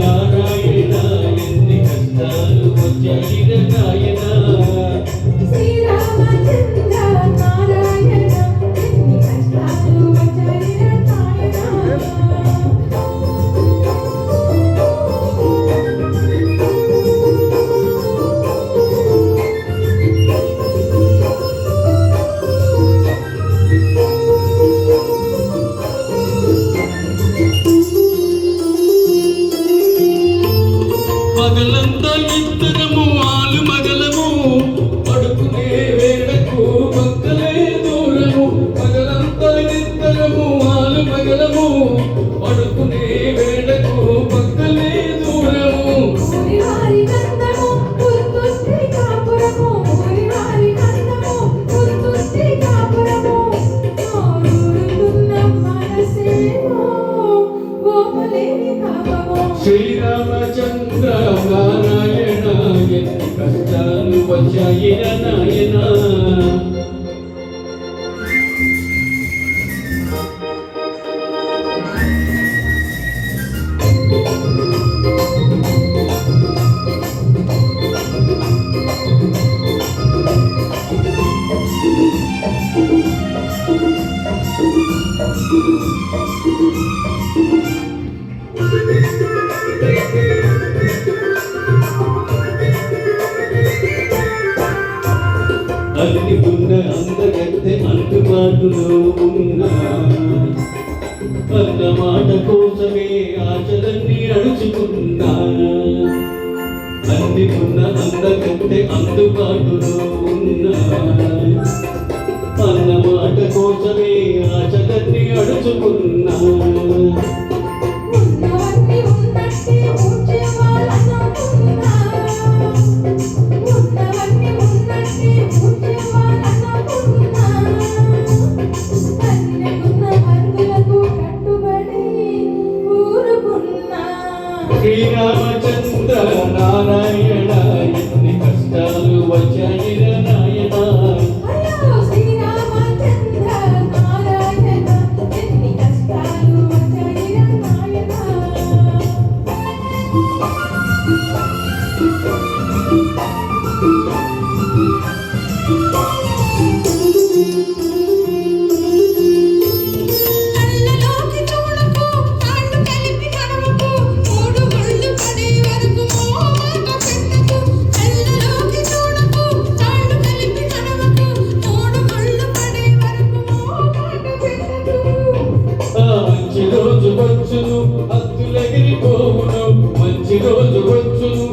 నారాయణ ఎన్ని కష్టాలు వచ్చాయిరా నాయనా. పగలంతా ఇద్దరము ఆలు మగలము. పడుకునే వేళకు పక్కలే దూరము. పగలంతా ఇద్దరము ఆలు మగలము. పడుకునే వేళకు పక్కలే దూరము. ఊరివారి నందము పుత్తుస్త్రీ కాపురము ఊరివారి నందము పుత్తుస్త్రీ అగ్ని ఉన్న అందగత్తె అంటుబాటులో ఉన్నా. అన్న మాట కోసమే ఆచలన్నీ అడుచుకున్నా అన్ని ఉన్న అందగత్తె అందుబాటులో ఉన్నా. అన్న మాట కోసమే ఆచలన్నీ అడుచుకున్నా 啊。మంచి రోజు వచ్చును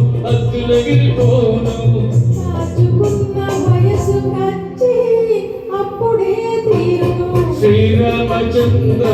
వచ్చి అప్పుడే తీరును. శ్రీరామచంద్ర